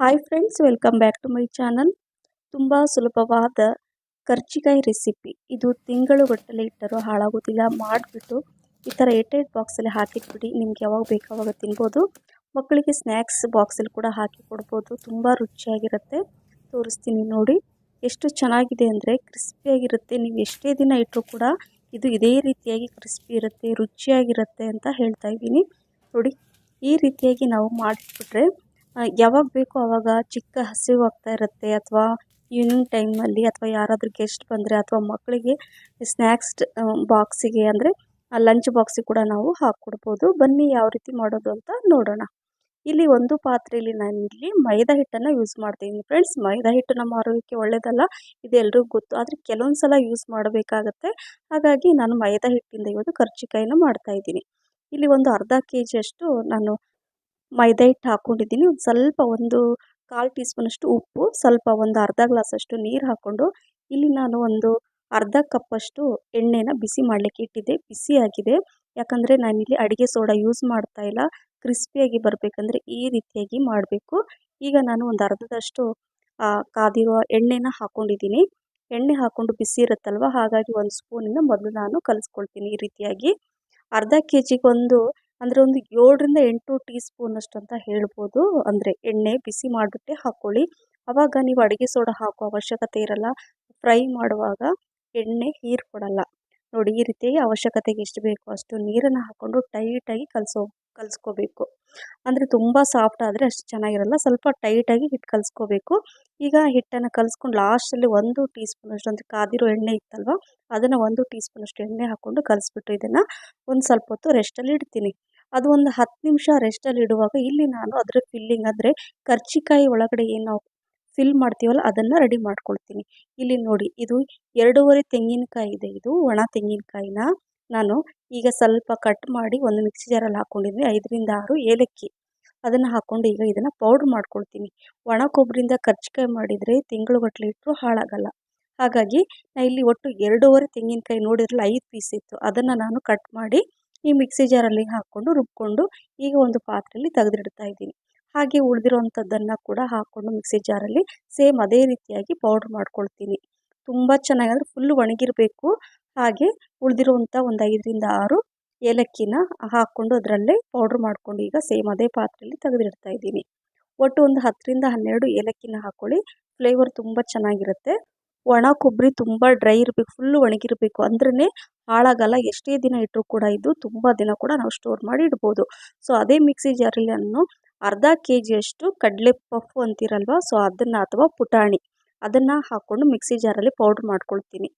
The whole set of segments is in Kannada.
Hi friends welcome back to my channel ತುಂಬ ಸುಲಭವಾದ ಕರ್ಜಿಕಾಯಿ ರೆಸಿಪಿ ಇದು ತಿಂಗಳುಗಟ್ಟಲೆ ಇಟ್ಟರೂ ಹಾಳಾಗೋದಿಲ್ಲ. ಮಾಡಿಬಿಟ್ಟು ಈ ಥರ ಏಟೇಟ್ ಬಾಕ್ಸಲ್ಲಿ ಹಾಕಿಟ್ಬಿಡಿ. ನಿಮ್ಗೆ ಯಾವಾಗ ಬೇಕು ಅವಾಗ ತಿನ್ಬೋದು. ಮಕ್ಕಳಿಗೆ ಸ್ನ್ಯಾಕ್ಸ್ ಬಾಕ್ಸಲ್ಲಿ ಕೂಡ ಹಾಕಿ ಕೊಡ್ಬೋದು. ತುಂಬ ರುಚಿಯಾಗಿರುತ್ತೆ. ತೋರಿಸ್ತೀನಿ ನೋಡಿ. ಎಷ್ಟು ಚೆನ್ನಾಗಿದೆ ಅಂದರೆ ಕ್ರಿಸ್ಪಿಯಾಗಿರುತ್ತೆ. ನೀವು ಎಷ್ಟೇ ದಿನ ಇಟ್ಟರೂ ಕೂಡ ಇದು ಇದೇ ರೀತಿಯಾಗಿ ಕ್ರಿಸ್ಪಿ ಇರುತ್ತೆ, ರುಚಿಯಾಗಿರುತ್ತೆ ಅಂತ ಹೇಳ್ತಾ ಇದ್ದೀನಿ. ನೋಡಿ, ಈ ರೀತಿಯಾಗಿ ನಾವು ಮಾಡಿಟ್ಬಿಟ್ರೆ ಯಾವಾಗ ಬೇಕೋ ಆವಾಗ ಚಿಕ್ಕ ಹಸಿವು ಆಗ್ತಾ ಇರುತ್ತೆ ಅಥವಾ ಈವ್ನಿಂಗ್ ಟೈಮಲ್ಲಿ ಅಥವಾ ಯಾರಾದರೂ ಗೆಸ್ಟ್ ಬಂದರೆ ಅಥವಾ ಮಕ್ಕಳಿಗೆ ಸ್ನ್ಯಾಕ್ಸ್ ಬಾಕ್ಸಿಗೆ ಅಂದರೆ ಲಂಚ್ ಬಾಕ್ಸಿಗೆ ಕೂಡ ನಾವು ಹಾಕ್ಕೊಡ್ಬೋದು. ಬನ್ನಿ ಯಾವ ರೀತಿ ಮಾಡೋದು ಅಂತ ನೋಡೋಣ. ಇಲ್ಲಿ ಒಂದು ಪಾತ್ರೆಯಲ್ಲಿ ನಾನು ಇಲ್ಲಿ ಮೈದಾ ಹಿಟ್ಟನ್ನು ಯೂಸ್ ಮಾಡ್ತೀನಿ ಫ್ರೆಂಡ್ಸ್ ಮೈದಾ ಹಿಟ್ಟು ನಮ್ಮ ಆರೋಗ್ಯಕ್ಕೆ ಒಳ್ಳೆಯದಲ್ಲ ಇದು ಎಲ್ರಿಗೂ ಗೊತ್ತು. ಆದರೆ ಕೆಲವೊಂದು ಸಲ ಯೂಸ್ ಮಾಡಬೇಕಾಗತ್ತೆ. ಹಾಗಾಗಿ ನಾನು ಮೈದಾ ಹಿಟ್ಟಿಂದ ಇವತ್ತು ಕರ್ಜಿಕಾಯಿನ ಮಾಡ್ತಾಯಿದ್ದೀನಿ ಇಲ್ಲಿ ಒಂದು ಅರ್ಧ ಕೆ ಜಿಯಷ್ಟು ನಾನು ಮೈದಾ ಹಿಟ್ಟು ಹಾಕ್ಕೊಂಡಿದ್ದೀನಿ ಒಂದು ಸ್ವಲ್ಪ ಒಂದು ಕಾಲು ಟೀ ಸ್ಪೂನಷ್ಟು ಉಪ್ಪು, ಸ್ವಲ್ಪ ಒಂದು ಅರ್ಧ ಗ್ಲಾಸಷ್ಟು ನೀರು ಹಾಕ್ಕೊಂಡು ಇಲ್ಲಿ ನಾನು ಒಂದು ಅರ್ಧ ಕಪ್ಪಷ್ಟು ಎಣ್ಣೆನ ಬಿಸಿ ಮಾಡಲಿಕ್ಕೆ ಇಟ್ಟಿದ್ದೆ. ಬಿಸಿಯಾಗಿದೆ ಯಾಕಂದರೆ ನಾನಿಲ್ಲಿ ಅಡುಗೆ ಸೋಡಾ ಯೂಸ್ ಮಾಡ್ತಾ ಇಲ್ಲ. ಕ್ರಿಸ್ಪಿಯಾಗಿ ಬರಬೇಕಂದ್ರೆ ಈ ರೀತಿಯಾಗಿ ಮಾಡಬೇಕು. ಈಗ ನಾನು ಒಂದು ಅರ್ಧದಷ್ಟು ಕಾದಿರುವ ಎಣ್ಣೆನ ಹಾಕ್ಕೊಂಡಿದ್ದೀನಿ ಎಣ್ಣೆ ಹಾಕ್ಕೊಂಡು ಬಿಸಿ ಇರುತ್ತಲ್ವ? ಹಾಗಾಗಿ ಒಂದು ಸ್ಪೂನಿಂದ ಮೊದಲು ನಾನು ಕಲಿಸ್ಕೊಳ್ತೀನಿ ಈ ರೀತಿಯಾಗಿ. ಅರ್ಧ ಕೆ ಜಿಗೊಂದು ಅಂದರೆ ಒಂದು ಏಳರಿಂದ ಎಂಟು ಟೀ ಸ್ಪೂನಷ್ಟು ಅಂತ ಹೇಳ್ಬೋದು. ಅಂದರೆ ಎಣ್ಣೆ ಬಿಸಿ ಮಾಡಿಬಿಟ್ಟೆ ಹಾಕ್ಕೊಳ್ಳಿ ಅವಾಗ ನೀವು ಅಡುಗೆ ಸೋಡಾ ಹಾಕೋ ಅವಶ್ಯಕತೆ ಇರಲ್ಲ. ಫ್ರೈ ಮಾಡುವಾಗ ಎಣ್ಣೆ ಹೀರ್ಕೊಡಲ್ಲ ನೋಡಿ ಈ ರೀತಿಯಾಗಿ ಅವಶ್ಯಕತೆಗೆ ಎಷ್ಟು ಬೇಕೋ ಅಷ್ಟು ನೀರನ್ನು ಹಾಕ್ಕೊಂಡು ಟೈಟಾಗಿ ಕಲಸೋ ಕಲಿಸ್ಕೋಬೇಕು. ಅಂದರೆ ತುಂಬ ಸಾಫ್ಟ್ ಆದರೆ ಅಷ್ಟು ಚೆನ್ನಾಗಿರಲ್ಲ, ಸ್ವಲ್ಪ ಟೈಟಾಗಿ ಹಿಟ್ಟು ಕಲಿಸ್ಕೋಬೇಕು. ಈಗ ಹಿಟ್ಟನ್ನು ಕಲಿಸ್ಕೊಂಡು ಲಾಸ್ಟಲ್ಲಿ ಒಂದು ಟೀ ಸ್ಪೂನಷ್ಟು ಅಂದರೆ ಕಾದಿರೋ ಎಣ್ಣೆ ಇತ್ತಲ್ವ, ಅದನ್ನು ಒಂದು ಟೀ ಸ್ಪೂನಷ್ಟು ಎಣ್ಣೆ ಹಾಕ್ಕೊಂಡು ಕಲಿಸ್ಬಿಟ್ಟು ಇದನ್ನು ಒಂದು ಸ್ವಲ್ಪ ಹೊತ್ತು ರೆಸ್ಟಲ್ಲಿ ಇಡ್ತೀನಿ. ಅದು ಒಂದು ಹತ್ತು ನಿಮಿಷ ರೆಸ್ಟಲ್ಲಿ ಇಡುವಾಗ ಇಲ್ಲಿ ನಾನು ಅದರ ಫಿಲ್ಲಿಂಗ್ ಅಂದರೆ ಕರ್ಚಿಕಾಯಿ ಒಳಗಡೆ ಏನು ಫಿಲ್ ಮಾಡ್ತೀವಲ್ಲ, ಅದನ್ನು ರೆಡಿ ಮಾಡ್ಕೊಳ್ತೀನಿ. ಇಲ್ಲಿ ನೋಡಿ, ಇದು ಎರಡೂವರೆ ತೆಂಗಿನಕಾಯಿ ಇದೆ, ಇದು ಒಣ ತೆಂಗಿನಕಾಯಿನ. ನಾನು ಈಗ ಸ್ವಲ್ಪ ಕಟ್ ಮಾಡಿ ಒಂದು ಮಿಕ್ಸಿ ಜಾರಲ್ಲಿ ಹಾಕ್ಕೊಂಡಿದ್ದೀನಿ ಐದರಿಂದ ಆರು ಏಲಕ್ಕಿ. ಅದನ್ನು ಹಾಕ್ಕೊಂಡು ಈಗ ಇದನ್ನು ಪೌಡ್ರ್ ಮಾಡ್ಕೊಳ್ತೀನಿ. ಒಣ ಕೊಬ್ಬರಿಂದ ಕರ್ಜಿಕಾಯಿ ಮಾಡಿದರೆ ತಿಂಗಳುಗಟ್ಟಲೆ ಇಟ್ಟರು ಹಾಳಾಗಲ್ಲ. ಹಾಗಾಗಿ ನಾನು ಇಲ್ಲಿ ಒಟ್ಟು ಎರಡೂವರೆ ತೆಂಗಿನಕಾಯಿ ನೋಡಿದ್ರಲ್ಲ ಐದು ಪೀಸ್ ಇತ್ತು. ಅದನ್ನು ನಾನು ಕಟ್ ಮಾಡಿ ಈ ಮಿಕ್ಸಿ ಜಾರಲ್ಲಿ ಹಾಕ್ಕೊಂಡು ರುಬ್ಕೊಂಡು ಈಗ ಒಂದು ಪಾತ್ರೆಯಲ್ಲಿ ತೆಗೆದಿಡ್ತಾ ಇದ್ದೀನಿ. ಹಾಗೆ ಉಳಿದಿರೋವಂಥದ್ದನ್ನು ಕೂಡ ಹಾಕ್ಕೊಂಡು ಮಿಕ್ಸಿ ಜಾರಲ್ಲಿ ಸೇಮ್ ಅದೇ ರೀತಿಯಾಗಿ ಪೌಡ್ರ್ ಮಾಡ್ಕೊಳ್ತೀನಿ. ತುಂಬ ಚೆನ್ನಾಗಿ ಅಂದರೆ ಫುಲ್ ಒಣಗಿರಬೇಕು. ಹಾಗೆ ಉಳಿದಿರುವಂಥ ಒಂದು ಐದರಿಂದ ಆರು ಏಲಕ್ಕಿನ ಹಾಕ್ಕೊಂಡು ಅದರಲ್ಲೇ ಪೌಡ್ರ್ ಮಾಡಿಕೊಂಡು ಈಗ ಸೇಮ್ ಅದೇ ಪಾತ್ರೆಯಲ್ಲಿ ತೆಗೆದಿಡ್ತಾ ಇದ್ದೀನಿ. ಒಟ್ಟು ಒಂದು ಹತ್ತರಿಂದ ಹನ್ನೆರಡು ಏಲಕ್ಕಿನ ಹಾಕ್ಕೊಳ್ಳಿ ಫ್ಲೇವರ್ ತುಂಬ ಚೆನ್ನಾಗಿರುತ್ತೆ. ಒಣ ಕೊಬ್ಬರಿ ತುಂಬ ಡ್ರೈ ಇರಬೇಕು ಫುಲ್ಲು ಒಣಗಿರಬೇಕು. ಅಂದ್ರೇ ಹಾಳಾಗಲ್ಲ, ಎಷ್ಟೇ ದಿನ ಇಟ್ಟರೂ ಕೂಡ ಇದು ತುಂಬ ದಿನ ಕೂಡ ನಾವು ಸ್ಟೋರ್ ಮಾಡಿ ಇಡ್ಬೋದು. ಸೊ ಅದೇ ಮಿಕ್ಸಿ ಜಾರಲ್ಲಿ ನಾನು ಅರ್ಧ ಕೆ ಜಿಯಷ್ಟು ಕಡಲೆ ಪಫ್ ಅಂತೀರಲ್ವ? ಸೊ ಅದನ್ನು ಅಥವಾ ಪುಟಾಣಿ. ಅದನ್ನು ಹಾಕ್ಕೊಂಡು ಮಿಕ್ಸಿ ಜಾರಲ್ಲಿ ಪೌಡ್ರ್ ಮಾಡ್ಕೊಳ್ತೀನಿ.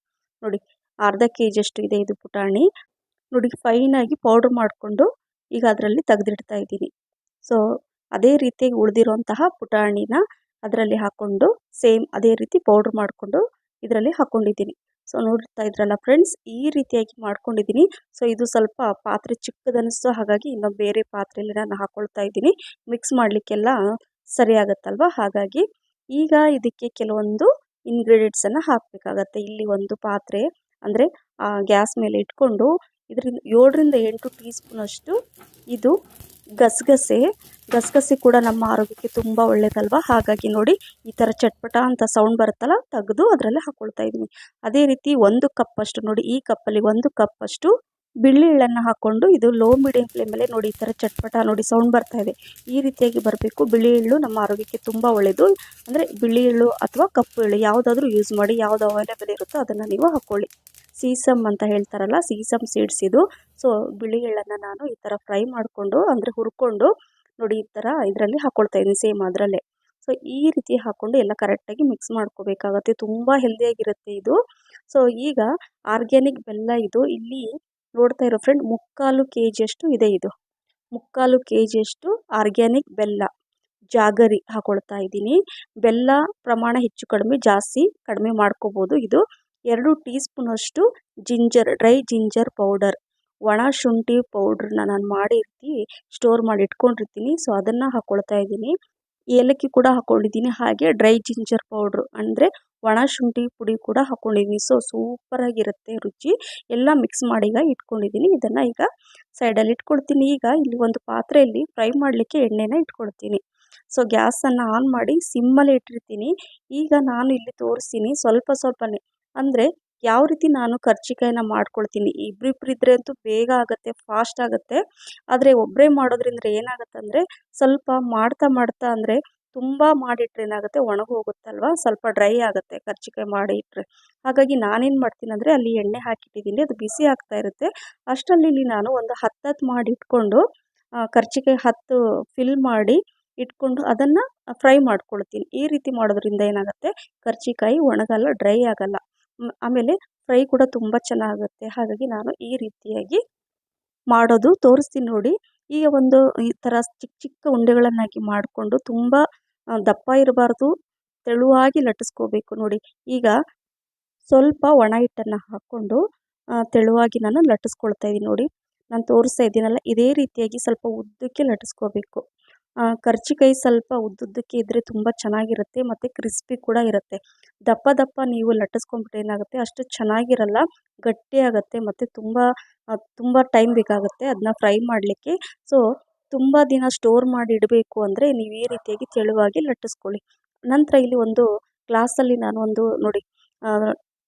ನೋಡಿ, ಅರ್ಧ ಕೆ ಜಿಯಷ್ಟು ಇದೆ ಇದು ಪುಟಾಣಿ. ನೋಡಿ ಫೈನಾಗಿ ಪೌಡ್ರ್ ಮಾಡಿಕೊಂಡು ಈಗ ಅದರಲ್ಲಿ ತೆಗೆದಿಡ್ತಾ ಇದ್ದೀನಿ. ಸೊ ಅದೇ ರೀತಿಯಾಗಿ ಉಳಿದಿರುವಂತಹ ಪುಟಾಣಿನ ಅದರಲ್ಲಿ ಹಾಕ್ಕೊಂಡು ಸೇಮ್ ಅದೇ ರೀತಿ ಪೌಡ್ರ್ ಮಾಡಿಕೊಂಡು ಇದರಲ್ಲಿ ಹಾಕ್ಕೊಂಡಿದ್ದೀನಿ ಸೊ ನೋಡ್ತಾ ಇದ್ರಲ್ಲ ಫ್ರೆಂಡ್ಸ್, ಈ ರೀತಿಯಾಗಿ ಮಾಡ್ಕೊಂಡಿದ್ದೀನಿ. ಸೊ ಇದು ಸ್ವಲ್ಪ ಪಾತ್ರೆ ಚಿಕ್ಕದನಿಸ್ತು ಹಾಗಾಗಿ ಇನ್ನೊಂದು ಬೇರೆ ಪಾತ್ರೆಯಲ್ಲಿ ನಾನು ಹಾಕ್ಕೊಳ್ತಾ ಇದ್ದೀನಿ. ಮಿಕ್ಸ್ ಮಾಡಲಿಕ್ಕೆಲ್ಲ ಸರಿ ಹಾಗಾಗಿ ಈಗ ಇದಕ್ಕೆ ಕೆಲವೊಂದು ಇಂಗ್ರೀಡಿಯೆಂಟ್ಸನ್ನು ಹಾಕಬೇಕಾಗತ್ತೆ. ಇಲ್ಲಿ ಒಂದು ಪಾತ್ರೆ, ಅಂದರೆ ಗ್ಯಾಸ್ ಮೇಲೆ ಇಟ್ಕೊಂಡು ಇದರಿಂದ ಏಳರಿಂದ ಎಂಟು ಟೀ ಸ್ಪೂನಷ್ಟು ಇದು ಗಸಗಸೆ. ಗಸಗಸೆ ಕೂಡ ನಮ್ಮ ಆರೋಗ್ಯಕ್ಕೆ ತುಂಬ ಒಳ್ಳೆಯದಲ್ವ ಹಾಗಾಗಿ ನೋಡಿ ಈ ಥರ ಚಟ್ಪಟ ಅಂತ ಸೌಂಡ್ ಬರುತ್ತಲ್ಲ, ತೆಗೆದು ಅದರಲ್ಲೇ ಹಾಕ್ಕೊಳ್ತಾ ಇದ್ದೀನಿ. ಅದೇ ರೀತಿ ಒಂದು ಕಪ್ಪಷ್ಟು ನೋಡಿ, ಈ ಕಪ್ಪಲ್ಲಿ ಒಂದು ಕಪ್ಪಷ್ಟು ಬಿಳಿ ಎಳ್ಳನ್ನು ಹಾಕ್ಕೊಂಡು ಇದು ಲೋ ಮೀಡಿಯಂ ಫ್ಲೇಮಲ್ಲೇ ನೋಡಿ ಈ ಥರ ಚಟ್ಪಟ ನೋಡಿ ಸೌಂಡ್ ಬರ್ತಾ ಇದೆ. ಈ ರೀತಿಯಾಗಿ ಬರಬೇಕು. ಬಿಳಿ ಎಳ್ಳು ನಮ್ಮ ಆರೋಗ್ಯಕ್ಕೆ ತುಂಬ ಒಳ್ಳೆಯದು ಅಂದರೆ ಬಿಳಿ ಎಳ್ಳು ಅಥವಾ ಕಪ್ಪು ಎಳ್ಳು ಯಾವುದಾದ್ರೂ ಯೂಸ್ ಮಾಡಿ ಯಾವುದು ಅವೈಲೇಬಲ್ ಇರುತ್ತೋ ಅದನ್ನು ನೀವು ಹಾಕ್ಕೊಳ್ಳಿ ಸೀಸಮ್ ಅಂತ ಹೇಳ್ತಾರಲ್ಲ, ಸೀಸಮ್ ಸೀಡ್ಸ್ ಇದು. ಸೊ ಬಿಳಿ ಎಳ್ಳನ್ನು ನಾನು ಈ ಥರ ಫ್ರೈ ಮಾಡಿಕೊಂಡು, ಅಂದರೆ ಹುರ್ಕೊಂಡು ನೋಡಿ ಈ ಥರ ಇದರಲ್ಲಿ ಹಾಕ್ಕೊಳ್ತಾ ಇದ್ದೀನಿ ಸೇಮ್ ಅದರಲ್ಲೇ. ಸೊ ಈ ರೀತಿ ಹಾಕ್ಕೊಂಡು ಎಲ್ಲ ಕರೆಕ್ಟಾಗಿ ಮಿಕ್ಸ್ ಮಾಡ್ಕೋಬೇಕಾಗತ್ತೆ. ತುಂಬ ಹೆಲ್ದಿಯಾಗಿರುತ್ತೆ ಇದು. ಸೊ ಈಗ ಆರ್ಗ್ಯಾನಿಕ್ ಬೆಲ್ಲ ಇದು ಇಲ್ಲಿ ನೋಡ್ತಾ ಇರೋ ಫ್ರೆಂಡ್ ಮುಕ್ಕಾಲು ಕೆ ಜಿಯಷ್ಟು ಇದೆ ಇದು. ಮುಕ್ಕಾಲು ಕೆ ಜಿಯಷ್ಟು ಆರ್ಗ್ಯಾನಿಕ್ ಬೆಲ್ಲ. ಜಾಗರಿ ಹಾಕೊಳ್ತಾ ಇದ್ದೀನಿ. ಬೆಲ್ಲ ಪ್ರಮಾಣ ಹೆಚ್ಚು ಕಡಿಮೆ, ಜಾಸ್ತಿ ಕಡಿಮೆ ಮಾಡ್ಕೋಬೋದು ಇದು. ಎರಡು ಟೀ ಸ್ಪೂನಷ್ಟು ಜಿಂಜರ್, ಡ್ರೈ ಜಿಂಜರ್ ಪೌಡರ್. ಒಣ ಶುಂಠಿ ಪೌಡ್ರನ್ನ ನಾನು ಮಾಡಿರ್ತಿ, ಸ್ಟೋರ್ ಮಾಡಿ ಇಟ್ಕೊಂಡಿರ್ತೀನಿ ಸೊ ಅದನ್ನು ಹಾಕ್ಕೊಳ್ತಾ ಇದ್ದೀನಿ. ಏಲಕ್ಕಿ ಕೂಡ ಹಾಕ್ಕೊಂಡಿದ್ದೀನಿ ಹಾಗೆ ಡ್ರೈ ಜಿಂಜರ್ ಪೌಡ್ರು ಅಂದರೆ ಒಣ ಶುಂಠಿ ಪುಡಿ ಕೂಡ ಹಾಕ್ಕೊಂಡಿದ್ದೀನಿ ಸೊ ಸೂಪರಾಗಿರುತ್ತೆ ರುಚಿ. ಎಲ್ಲ ಮಿಕ್ಸ್ ಮಾಡಿ ಈಗ ಇಟ್ಕೊಂಡಿದ್ದೀನಿ ಇದನ್ನು ಈಗ ಸೈಡಲ್ಲಿ ಇಟ್ಕೊಳ್ತೀನಿ ಈಗ ಇಲ್ಲಿ ಒಂದು ಪಾತ್ರೆಯಲ್ಲಿ ಫ್ರೈ ಮಾಡಲಿಕ್ಕೆ ಎಣ್ಣೆನ ಇಟ್ಕೊಳ್ತೀನಿ ಸೊ ಗ್ಯಾಸನ್ನು ಆನ್ ಮಾಡಿ ಸಿಮ್ಮಲ್ಲಿ ಇಟ್ಟಿರ್ತೀನಿ. ಈಗ ನಾನು ಇಲ್ಲಿ ತೋರಿಸ್ತೀನಿ ಸ್ವಲ್ಪ ಸ್ವಲ್ಪನೇ. ಅಂದರೆ ಯಾವ ರೀತಿ ನಾನು ಕರ್ಜಿಕಾಯಿನ ಮಾಡ್ಕೊಳ್ತೀನಿ. ಇಬ್ಬರಿಬ್ರು ಇದ್ದರೆ ಅಂತೂ ಬೇಗ ಆಗುತ್ತೆ ಫಾಸ್ಟ್ ಆಗುತ್ತೆ. ಆದರೆ ಒಬ್ಬರೇ ಮಾಡೋದ್ರಿಂದ ಏನಾಗುತ್ತೆ ಅಂದರೆ ಸ್ವಲ್ಪ ಮಾಡ್ತಾ ಮಾಡ್ತಾ ಅಂದರೆ ತುಂಬ ಮಾಡಿಟ್ರೆ ಏನಾಗುತ್ತೆ? ಒಣಗೋಗುತ್ತಲ್ವ? ಸ್ವಲ್ಪ ಡ್ರೈ ಆಗುತ್ತೆ. ಕರ್ಜಿಕಾಯಿ ಮಾಡಿ ಇಟ್ಟರೆ ಹಾಗಾಗಿ ನಾನೇನು ಮಾಡ್ತೀನಿ ಅಂದರೆ ಅಲ್ಲಿ ಎಣ್ಣೆ ಹಾಕಿಟ್ಟಿದ್ದೀನಿ. ಅದು ಬಿಸಿ ಆಗ್ತಾ ಇರುತ್ತೆ. ಅಷ್ಟರಲ್ಲಿ ನಾನು ಒಂದು ಹತ್ತತ್ತು ಮಾಡಿ ಇಟ್ಕೊಂಡು ಕರ್ಜಿಕಾಯಿ ಹತ್ತು ಫಿಲ್ ಮಾಡಿ ಇಟ್ಕೊಂಡು ಅದನ್ನು ಫ್ರೈ ಮಾಡ್ಕೊಳ್ತೀನಿ. ಈ ರೀತಿ ಮಾಡೋದ್ರಿಂದ ಏನಾಗುತ್ತೆ? ಕರ್ಜಿಕಾಯಿ ಒಣಗಲ್ಲ, ಡ್ರೈ ಆಗಲ್ಲ. ಆಮೇಲೆ ಫ್ರೈ ಕೂಡ ತುಂಬ ಚೆನ್ನಾಗುತ್ತೆ. ಹಾಗಾಗಿ ನಾನು ಈ ರೀತಿಯಾಗಿ ಮಾಡೋದು ತೋರಿಸ್ತೀನಿ ನೋಡಿ. ಈಗ ಒಂದು ಈ ಥರ ಚಿಕ್ಕ ಚಿಕ್ಕ ಉಂಡೆಗಳನ್ನಾಗಿ ಮಾಡಿಕೊಂಡು ತುಂಬ ದಪ್ಪ ಇರಬಾರ್ದು. ತೆಳುವಾಗಿ ಲಟ್ಟಿಸ್ಕೋಬೇಕು ನೋಡಿ. ಈಗ ಸ್ವಲ್ಪ ಒಣ ಹಿಟ್ಟನ್ನು ಹಾಕ್ಕೊಂಡು ತೆಳುವಾಗಿ ನಾನು ಲಟ್ಟಿಸ್ಕೊಳ್ತಾ ಇದ್ದೀನಿ ನೋಡಿ. ನಾನು ತೋರಿಸ್ತಾ ಇದ್ದೀನಲ್ಲ, ಇದೇ ರೀತಿಯಾಗಿ ಸ್ವಲ್ಪ ಉದ್ದಕ್ಕೆ ಲಟ್ಟಿಸ್ಕೋಬೇಕು. ಕರ್ಜಿಕಾಯಿ ಸ್ವಲ್ಪ ಉದ್ದುದ್ದಕ್ಕೆ ಇದ್ದರೆ ತುಂಬ ಚೆನ್ನಾಗಿರುತ್ತೆ ಮತ್ತು ಕ್ರಿಸ್ಪಿ ಕೂಡ ಇರುತ್ತೆ. ದಪ್ಪ ದಪ್ಪ ನೀವು ಲಟ್ಟಿಸ್ಕೊಂಡ್ಬಿಟ್ಟು ಏನಾಗುತ್ತೆ, ಅಷ್ಟು ಚೆನ್ನಾಗಿರಲ್ಲ ಗಟ್ಟಿಯಾಗುತ್ತೆ ಮತ್ತು ತುಂಬ ತುಂಬ ಟೈಮ್ ಬೇಕಾಗುತ್ತೆ ಅದನ್ನ ಫ್ರೈ ಮಾಡಲಿಕ್ಕೆ. ಸೊ ತುಂಬ ದಿನ ಸ್ಟೋರ್ ಮಾಡಿ ಇಡಬೇಕು ಅಂದರೆ ನೀವು ಈ ರೀತಿಯಾಗಿ ತೆಳುವಾಗಿ ಲಟ್ಟಿಸ್ಕೊಳ್ಳಿ. ನಂತರ ಇಲ್ಲಿ ಒಂದು ಗ್ಲಾಸಲ್ಲಿ ನಾನು ಒಂದು ನೋಡಿ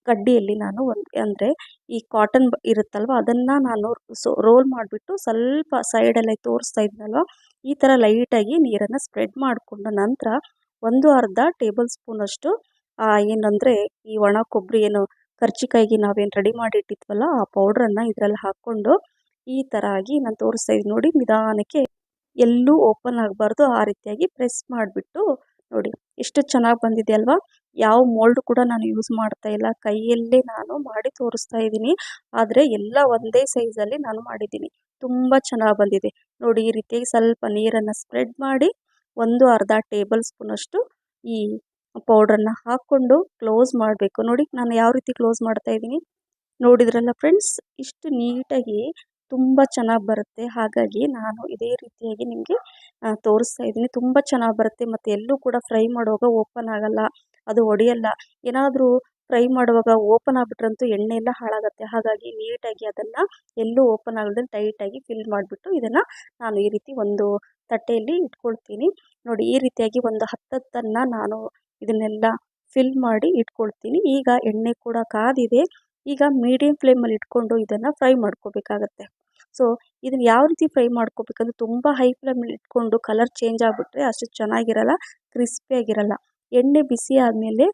ಕಡ್ಡಿಯಲ್ಲಿ ನಾನು ಒಂದು, ಅಂದರೆ ಈ ಕಾಟನ್ ಇರುತ್ತಲ್ವ, ಅದನ್ನು ನಾನು ಸೊ ರೋಲ್ ಮಾಡಿಬಿಟ್ಟು ಸ್ವಲ್ಪ ಸೈಡಲ್ಲಿ ತೋರಿಸ್ತಾ ಇದ್ನಲ್ವ, ಈ ಥರ ಲೈಟಾಗಿ ನೀರನ್ನು ಸ್ಪ್ರೆಡ್ ಮಾಡಿಕೊಂಡ ನಂತರ ಒಂದು ಅರ್ಧ ಟೇಬಲ್ ಸ್ಪೂನಷ್ಟು ಏನಂದರೆ ಈ ಒಣ ಕೊಬ್ಬರಿ ಏನು, ಕರ್ಚಿಕಾಯಿಗೆ ನಾವೇನು ರೆಡಿ ಮಾಡಿ ಇಟ್ಟಿದ್ವಲ್ಲ ಆ ಪೌಡ್ರನ್ನು ಇದರಲ್ಲಿ ಹಾಕ್ಕೊಂಡು ಈ ಥರ ಆಗಿ ನಾನು ತೋರಿಸ್ತಾ ಇದ್ದೀನಿ. ನೋಡಿ, ನಿಧಾನಕ್ಕೆ ಎಲ್ಲೂ ಓಪನ್ ಆಗಬಾರ್ದು. ಆ ರೀತಿಯಾಗಿ ಪ್ರೆಸ್ ಮಾಡಿಬಿಟ್ಟು ನೋಡಿ, ಎಷ್ಟು ಚೆನ್ನಾಗಿ ಬಂದಿದೆ ಅಲ್ವಾ? ಯಾವ ಮೋಲ್ಡ್ ಕೂಡ ನಾನು ಯೂಸ್ ಮಾಡ್ತಾ ಇಲ್ಲ. ಕೈಯಲ್ಲೇ ನಾನು ಮಾಡಿ ತೋರಿಸ್ತಾ ಇದ್ದೀನಿ. ಆದರೆ ಎಲ್ಲ ಒಂದೇ ಸೈಜಲ್ಲಿ ನಾನು ಮಾಡಿದ್ದೀನಿ. ತುಂಬ ಚೆನ್ನಾಗಿ ಬಂದಿದೆ. ನೋಡಿ, ಈ ರೀತಿಯಾಗಿ ಸ್ವಲ್ಪ ನೀರನ್ನು ಸ್ಪ್ರೆಡ್ ಮಾಡಿ ಒಂದು ಅರ್ಧ ಟೇಬಲ್ ಸ್ಪೂನಷ್ಟು ಈ ಪೌಡ್ರನ್ನು ಹಾಕ್ಕೊಂಡು ಕ್ಲೋಸ್ ಮಾಡಬೇಕು. ನೋಡಿ, ನಾನು ಯಾವ ರೀತಿ ಕ್ಲೋಸ್ ಮಾಡ್ತಾ ಇದ್ದೀನಿ. ನೋಡಿದ್ರಲ್ಲ ಫ್ರೆಂಡ್ಸ್ ಇಷ್ಟು ನೀಟಾಗಿ ತುಂಬ ಚೆನ್ನಾಗಿ ಬರುತ್ತೆ. ಹಾಗಾಗಿ ನಾನು ಇದೇ ರೀತಿಯಾಗಿ ನಿಮಗೆ ತೋರಿಸ್ತಾ ಇದ್ದೀನಿ. ತುಂಬ ಚೆನ್ನಾಗಿ ಬರುತ್ತೆ ಮತ್ತು ಎಲ್ಲೂ ಕೂಡ ಫ್ರೈ ಮಾಡುವಾಗ ಓಪನ್ ಆಗಲ್ಲ, ಅದು ಒಡೆಯಲ್ಲ. ಏನಾದರೂ ಫ್ರೈ ಮಾಡುವಾಗ ಓಪನ್ ಆಗಿಬಿಟ್ರಂತೂ ಎಣ್ಣೆ ಎಲ್ಲ ಹಾಳಾಗುತ್ತೆ. ಹಾಗಾಗಿ ನೀಟಾಗಿ ಅದನ್ನು ಎಲ್ಲೂ ಓಪನ್ ಆಗದೆ ಟೈಟಾಗಿ ಫಿಲ್ ಮಾಡಿಬಿಟ್ಟು ಇದನ್ನು ನಾನು ಈ ರೀತಿ ಒಂದು ತಟ್ಟೆಯಲ್ಲಿ ಇಟ್ಕೊಳ್ತೀನಿ. ನೋಡಿ, ಈ ರೀತಿಯಾಗಿ ಒಂದು ಹತ್ತತ್ತನ್ನು ನಾನು ಇದನ್ನೆಲ್ಲ ಫಿಲ್ ಮಾಡಿ ಇಟ್ಕೊಳ್ತೀನಿ. ಈಗ ಎಣ್ಣೆ ಕೂಡ ಕಾದಿದೆ. ಈಗ ಮೀಡಿಯಂ ಫ್ಲೇಮಲ್ಲಿ ಇಟ್ಕೊಂಡು ಇದನ್ನು ಫ್ರೈ ಮಾಡ್ಕೋಬೇಕಾಗತ್ತೆ. ಸೊ ಇದನ್ನು ಯಾವ ರೀತಿ ಫ್ರೈ ಮಾಡ್ಕೋಬೇಕಂದ್ರೆ ತುಂಬ ಹೈ ಫ್ಲೇಮಲ್ಲಿ ಇಟ್ಕೊಂಡು ಕಲರ್ ಚೇಂಜ್ ಆಗಿಬಿಟ್ರೆ ಅಷ್ಟು ಚೆನ್ನಾಗಿರಲ್ಲ ಕ್ರಿಸ್ಪಿಯಾಗಿರಲ್ಲ ಎಣ್ಣೆ ಬಿಸಿ ಆದಮೇಲೆ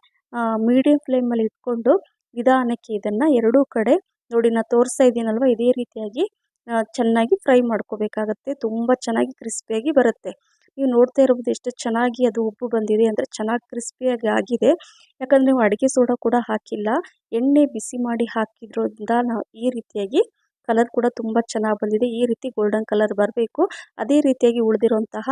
ಮೀಡಿಯಂ ಫ್ಲೇಮಲ್ಲಿ ಇಟ್ಕೊಂಡು ನಿಧಾನಕ್ಕೆ ಇದನ್ನು ಎರಡೂ ಕಡೆ ನೋಡಿ ನಾನು ತೋರಿಸ್ತಾ ಇದ್ದೀನಲ್ವ, ಇದೇ ರೀತಿಯಾಗಿ ಚೆನ್ನಾಗಿ ಫ್ರೈ ಮಾಡ್ಕೋಬೇಕಾಗತ್ತೆ. ತುಂಬ ಚೆನ್ನಾಗಿ ಕ್ರಿಸ್ಪಿಯಾಗಿ ಬರುತ್ತೆ. ನೀವು ನೋಡ್ತಾ ಇರ್ಬೋದು ಎಷ್ಟು ಚೆನ್ನಾಗಿ ಅದು ಉಪ್ಪು ಬಂದಿದೆ ಅಂದರೆ ಚೆನ್ನಾಗಿ ಕ್ರಿಸ್ಪಿಯಾಗಿ ಆಗಿದೆ. ಯಾಕಂದರೆ ನೀವು ಅಡುಗೆ ಸೋಡಾ ಕೂಡ ಹಾಕಿಲ್ಲ. ಎಣ್ಣೆ ಬಿಸಿ ಮಾಡಿ ಹಾಕಿದ್ರಿಂದ ನಾವು ಈ ರೀತಿಯಾಗಿ ಕಲರ್ ಕೂಡ ತುಂಬ ಚೆನ್ನಾಗಿ ಬಂದಿದೆ. ಈ ರೀತಿ ಗೋಲ್ಡನ್ ಕಲರ್ ಬರಬೇಕು. ಅದೇ ರೀತಿಯಾಗಿ ಉಳಿದಿರುವಂತಹ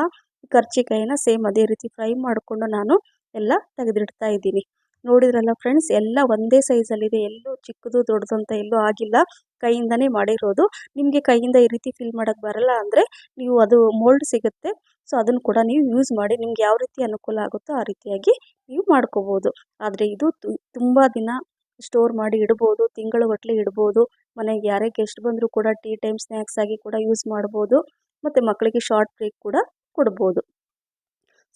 ಕರ್ಜಿಕಾಯಿನ ಸೇಮ್ ಅದೇ ರೀತಿ ಫ್ರೈ ಮಾಡಿಕೊಂಡು ನಾನು ಎಲ್ಲ ತೆಗೆದಿಡ್ತಾ ಇದ್ದೀನಿ. ನೋಡಿದ್ರಲ್ಲ ಫ್ರೆಂಡ್ಸ್ ಎಲ್ಲ ಒಂದೇ ಸೈಜಲ್ಲಿದೆ ಎಲ್ಲೂ ಚಿಕ್ಕದು, ದೊಡ್ಡದು ಅಂತ ಎಲ್ಲೂ ಆಗಿಲ್ಲ. ಕೈಯಿಂದನೇ ಮಾಡಿರೋದು. ನಿಮಗೆ ಕೈಯಿಂದ ಈ ರೀತಿ ಫಿಲ್ ಮಾಡೋಕ್ಕೆ ಬರಲ್ಲ ಅಂದರೆ ನೀವು ಅದು ಮೋಲ್ಡ್ ಸಿಗುತ್ತೆ. ಸೊ ಅದನ್ನು ಕೂಡ ನೀವು ಯೂಸ್ ಮಾಡಿ, ನಿಮ್ಗೆ ಯಾವ ರೀತಿ ಅನುಕೂಲ ಆಗುತ್ತೋ ಆ ರೀತಿಯಾಗಿ ನೀವು ಮಾಡ್ಕೋಬೋದು. ಆದರೆ ಇದು ತುಂಬ ದಿನ ಸ್ಟೋರ್ ಮಾಡಿ ಇಡ್ಬೋದು ತಿಂಗಳುಗಟ್ಟಲೆ ಇಡ್ಬೋದು. ಮನೆಗೆ ಯಾರೇ ಗೆಸ್ಟ್ ಬಂದರೂ ಕೂಡ ಟೀ ಟೈಮ್ ಸ್ನ್ಯಾಕ್ಸ್ ಆಗಿ ಕೂಡ ಯೂಸ್ ಮಾಡ್ಬೋದು. ಮತ್ತು ಮಕ್ಕಳಿಗೆ ಶಾರ್ಟ್ ಬ್ರೇಕ್ ಕೂಡ ಕೊಡ್ಬೋದು.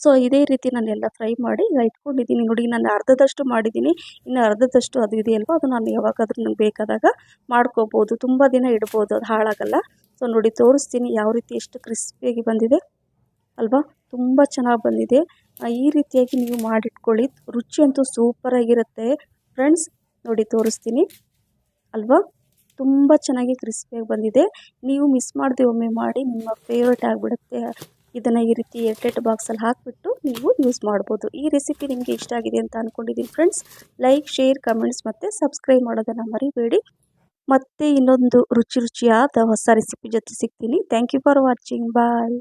ಸೊ ಇದೇ ರೀತಿ ನಾನು ಎಲ್ಲ ಫ್ರೈ ಮಾಡಿ ಇಟ್ಕೊಂಡಿದ್ದೀನಿ. ನೋಡಿ, ನಾನು ಅರ್ಧದಷ್ಟು ಮಾಡಿದ್ದೀನಿ. ಇನ್ನು ಅರ್ಧದಷ್ಟು ಅದು ಇದೆಯಲ್ವ ಅದು ನಾನು ಯಾವಾಗಾದ್ರೂ ನನಗೆ ಬೇಕಾದಾಗ ಮಾಡ್ಕೋಬೋದು. ತುಂಬ ದಿನ ಇಡ್ಬೋದು. ಅದು ಹಾಳಾಗಲ್ಲ. ಸೊ ನೋಡಿ, ತೋರಿಸ್ತೀನಿ ಯಾವ ರೀತಿ ಎಷ್ಟು ಕ್ರಿಸ್ಪಿಯಾಗಿ ಬಂದಿದೆ. ಅಲ್ವಾ? ತುಂಬ ಚೆನ್ನಾಗಿ ಬಂದಿದೆ. ಈ ರೀತಿಯಾಗಿ ನೀವು ಮಾಡಿಟ್ಕೊಳ್ಳಿ. ರುಚಿ ಅಂತೂ ಸೂಪರಾಗಿರುತ್ತೆ ಫ್ರೆಂಡ್ಸ್ ನೋಡಿ, ತೋರಿಸ್ತೀನಿ. ಅಲ್ವಾ? ತುಂಬ ಚೆನ್ನಾಗಿ ಕ್ರಿಸ್ಪಿಯಾಗಿ ಬಂದಿದೆ. ನೀವು ಮಿಸ್ ಮಾಡದೆ ಒಮ್ಮೆ ಮಾಡಿ ನಿಮ್ಮ ಫೇವ್ರೇಟ್ ಆಗಿಬಿಡುತ್ತೆ. ಇದನ್ನು ಈ ರೀತಿ ಎರ್ಟೆಟ್ ಬಾಕ್ಸಲ್ಲಿ ಹಾಕಿಬಿಟ್ಟು ನೀವು ಯೂಸ್ ಮಾಡ್ಬೋದು. ಈ ರೆಸಿಪಿ ನಿಮಗೆ ಇಷ್ಟ ಆಗಿದೆ ಅಂತ ಅಂದ್ಕೊಂಡಿದ್ದೀನಿ ಫ್ರೆಂಡ್ಸ್ ಲೈಕ್ ಶೇರ್ ಕಮೆಂಟ್ಸ್ ಮತ್ತು ಸಬ್ಸ್ಕ್ರೈಬ್ ಮಾಡೋದನ್ನು ಮರಿಬೇಡಿ. ಮತ್ತೆ ಇನ್ನೊಂದು ರುಚಿ ರುಚಿಯಾದ ಹೊಸ ರೆಸಿಪಿ ಜೊತೆ ಸಿಗ್ತೀನಿ. Thank you for watching bye